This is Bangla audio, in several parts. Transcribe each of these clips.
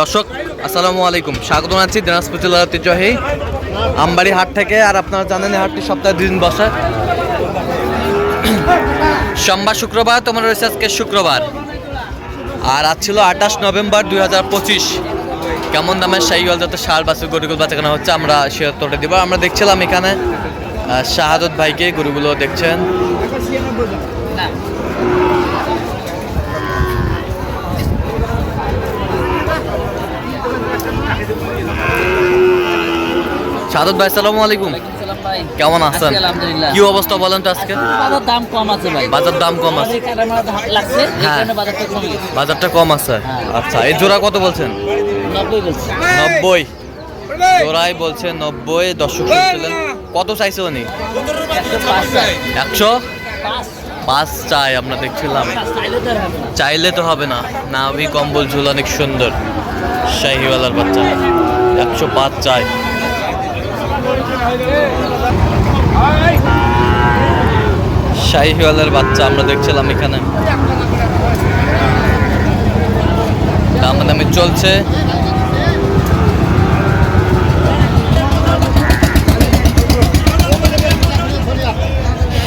দর্শক, আসসালামু আলাইকুম। স্বাগত জানাচ্ছি দিনাজপুর জেলার ঐতিহ্যবাহী আমবাড়ি হাট থেকে। আর আপনারা জানেন হাটটি সপ্তাহে দুদিন বসে। সোমবার শুক্রবার, তোমার রয়েছে আজকে শুক্রবার। আর আজ ছিল আঠাশ নভেম্বর দুই হাজার পঁচিশ। কেমন দামের শাহিওয়াল যাতে সার বাছুর গরুগুলো বাঁচানো হচ্ছে, আমরা সে তোটে দিব। আমরা দেখছিলাম এখানে শাহাদত ভাইকে গরুগুলো দেখছেন। শাহাদত ভাই সালামু আলাইকুম কেমন আছেন? কি অবস্থা বলেন তো আজকে? বাজার দাম কম আছে ভাই। বাজার দাম কম হ্যাঁ। বাজারটা কমে আছে। হ্যাঁ। আচ্ছা এই জোড়া কত বলছেন? নব্বই জোড়াই বলছে নব্বই দর্শক শুনছিলেন। কত চাইছে উনি? একশো? পাঁচ। চাই আমরা দেখছিলাম। চাইলে তো হবে না। চাইলে তো হবে না। নাভি কম্বল ঝুল অনেক সুন্দর। শাহিওয়ালার বাচ্চা একশো পাঁচ চাই। শাহিওয়ালার বাচ্চা আমরা দেখছিলাম এখানে। দাম দামি চলছে।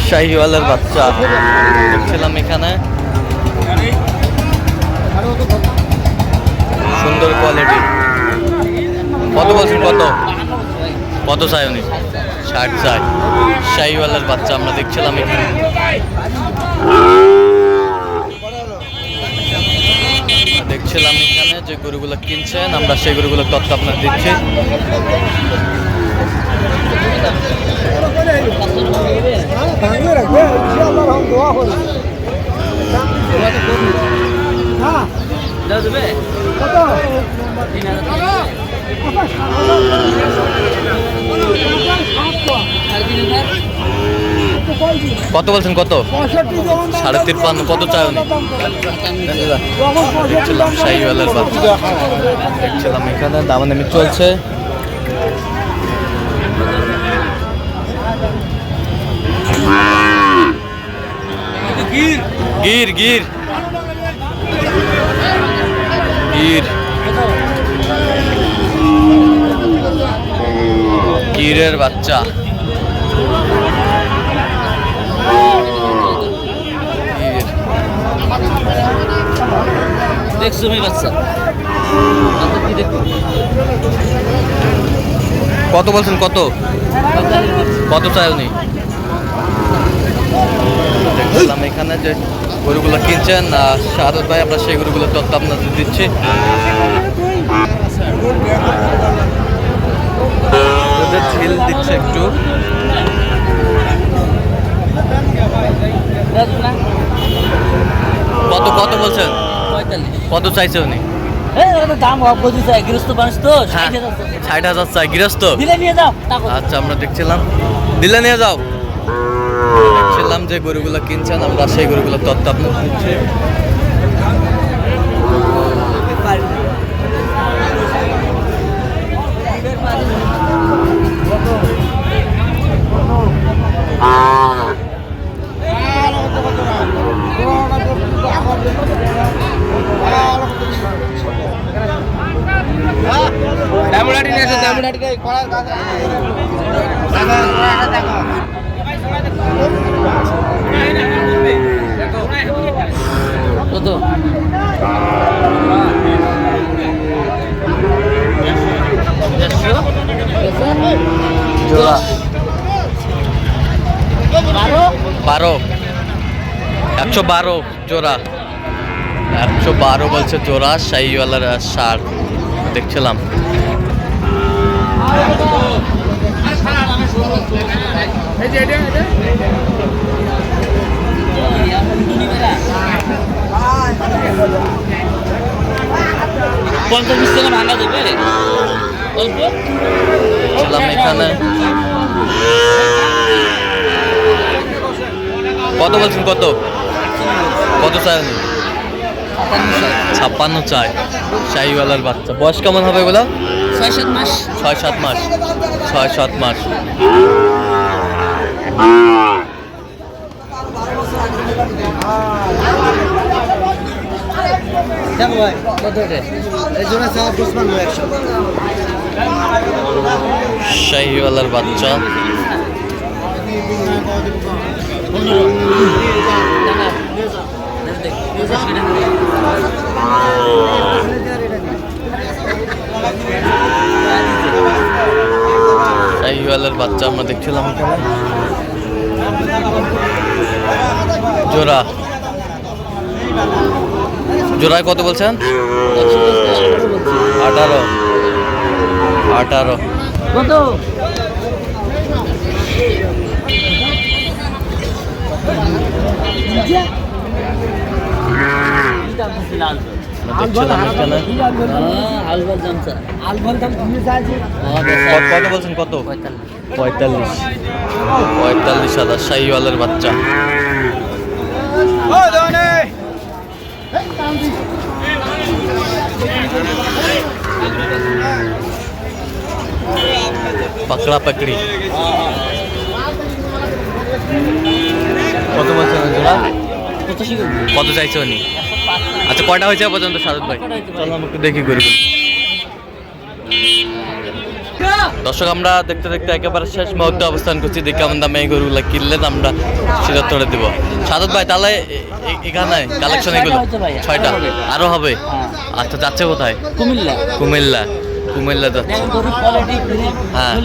শাহিওয়ালার বাচ্চা দেখছিলাম এখানে। সুন্দর কোয়ালিটি কত বলছেন কত? কত চাই উনি? ষাট চাই শাহিওয়ালার বাচ্চা, আমরা দেখছিলাম এখানে। দেখছিলাম এখানে যে গরুগুলো কিনছেন, আমরা সেই গরুগুলোর তথ্য আপনার দিচ্ছি। কত বলছেন, কত? সাড়ে তিপ্পান্ন, কত চাই উনি? দেখছিলাম শাহিওয়ালার বাচ্চা এখানে, দামাদামি চলছে। গির গির। গির। গিরের বাচ্চা গির কত বলছেন, কত? কত চাই উনি দেখছিলাম এখানে যে গরুগুলো কিনছেন শাহাদত ভাই, আমরা সেই গরুগুলোর তথ্য আপনাদের দিচ্ছি। ঝিল দিচ্ছে একটু। কত কত বলছেন? কত চাইছে উনি? হ্যাঁ ষাট হাজার চাই। গৃহস্থ? দিলে নিয়ে যাও আচ্ছা আমরা দেখছিলাম। দিলে নিয়ে যাও। দেখছিলাম যে গরুগুলো কিনছেন আমরা সেই গরুগুলো তথ্য আপনাদের দিচ্ছি। দামুড়াটি নিয়ে এসে কত? জোড়া। বারো। একশো বারো জোড়া। একশো বারো বলছে জোড়া শাহিওয়ালার সার দেখছিলাম। এখানে। কত বলছেন কত? কত চাই উনি? ছাপ্পান্ন চাই শাহিওয়ালার বাচ্চা। বয়স কেমন হবে এগুলো? ছয় সাত মাস। ছয় সাত মাস। ছয় সাত মাস। শাহিওয়ালার বাচ্চা। পনেরো। শাহিওয়ালার বাচ্চা আমরা দেখছিলাম জোড়া। জোড়ায় কত বলছেন? আঠারো। আঠারো। কত? দেখছিলাম এখানে আলবার জামসা আলফার দাম তুমি চাইছি কত- কত বলছেন কত? পঁয়তাল্লিশ। পঁয়তাল্লিশ হাজার শাহিওয়ালের বাচ্চা। পাকড়া পাকড়ি। কত বলছেন জোড়া কত চাইছে উনি? আচ্ছা কয়টা হয়েছে পর্যন্ত সারদ ভাই? চলো আমি একটু দেখি করি দর্শক আমরা দেখতে দেখতে একেবারে শেষ মুহূর্তে অবস্থান করছি। দেখে কেমন দামে এই গরুগুলো কিনলেন আমরা সেটা তোড়ে দিব। সাদত ভাই তাহলে এখানে কালেকশন এগুলো? ছয়টা হয়েছে ভাই, ছয়টা? আরও হবে। হ্যাঁ। আচ্ছা যাচ্ছে কোথায়? কুমিল্লা। কুমিল্লা। কুমিল্লা যাচ্ছে। হ্যাঁ।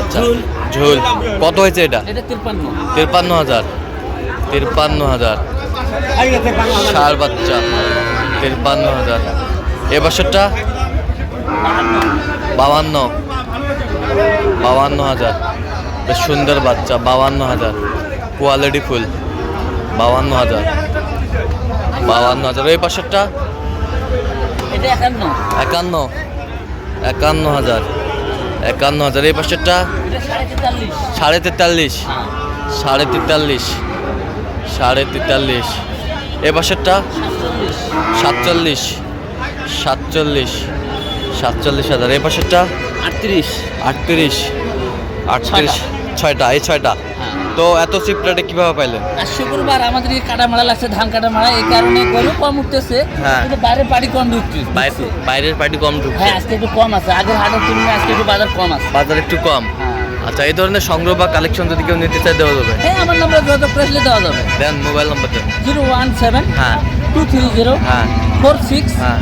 আচ্ছা ঝোল। কত হয়েছে এটা? তিরপান্ন হাজার। তিরপান্ন হাজার। ষাট বাচ্চা তিরপান্ন হাজার। এ বছরটা? বাবান্ন। বাবান্ন হাজার। বেশ সুন্দর বাচ্চা বাবান্ন হাজার। কোয়ালিটি ফুল বাবান্ন হাজার। বাবান্ন হাজার। এই পাশেরটা একান্ন। একান্ন। হাজার। একান্ন হাজার। এই পাশেরটা সাড়ে তেতাল্লিশ। সাড়ে তেতাল্লিশ। সাড়ে তেতাল্লিশ। এ বছরটা সাতচল্লিশ। সাতচল্লিশ। সাতচল্লিশ হাজার। এ বছরটা আটত্রিশ। আটত্রিশ। আটত্রিশ। ছয়টা। এই ছয়টা। হ্যাঁ। তো এত চিপ রেটে কীভাবে পাইলেন? আর শুক্রবার আমাদের এই কাটা মারা লাগছে ধান কাটা মারা এই কারণে গরু কম উঠতেছে হ্যাঁ। কিন্তু বাইরের বাড়ি কম ঢুকছে বাইরে বাইরের পার্টি কম ঢুকছে। হ্যাঁ আজকে একটু কম আছে। আগের হাটের তুলনায় আজকে একটু বাজার কম আছে। বাজার একটু কম। হ্যাঁ। আচ্ছা এই ধরনের সংগ্রহ বা কালেকশন যদি কেউ নিতে চায় দেওয়া যাবে? হ্যাঁ আমার নাম্বার যোগাযোগ করে দেওয়া যাবে। দেন মোবাইল নাম্বার দেন। জিরো ওয়ান সেভেন হ্যাঁ। টু থ্রি জিরো হ্যাঁ। ফোর সিক্স হ্যাঁ।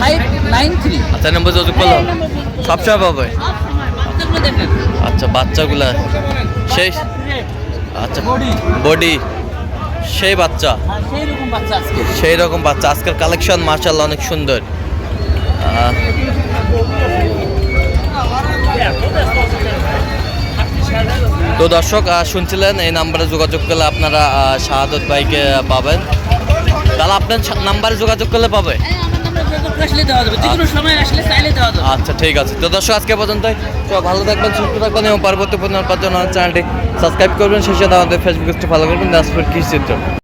ফাইভ নাইন থ্রি আচ্ছা নম্বর যোগাযোগ করল সবসময় পাবে আচ্ছা বাচ্চাগুলা সেই আচ্ছা বডি। সেই বাচ্চা? হ্যাঁ সেই রকম বাচ্চা আজকে। সেই রকম বাচ্চা। আজকের কালেকশন মার্শাল্লাহ অনেক সুন্দর। তো দর্শক শুনছিলেন এই নাম্বারে যোগাযোগ করলে আপনারা শাহাদত ভাইকে পাবেন। তাহলে আপনার নাম্বারে যোগাযোগ করলে পাবে? হ্যাঁ যাবে। আচ্ছা। ঠিক আছে। তো দর্শক আজকে পর্যন্ত ভালো থাকবেন সুস্থ থাকবেন এবং পার্বত্য পুনর্বার জন্য চ্যানেলটি সাবস্ক্রাইব করবেন। সেই সাথে আমাদের ফেসবুক ফলো করবেন। দাসপুর কৃষি চিত্র।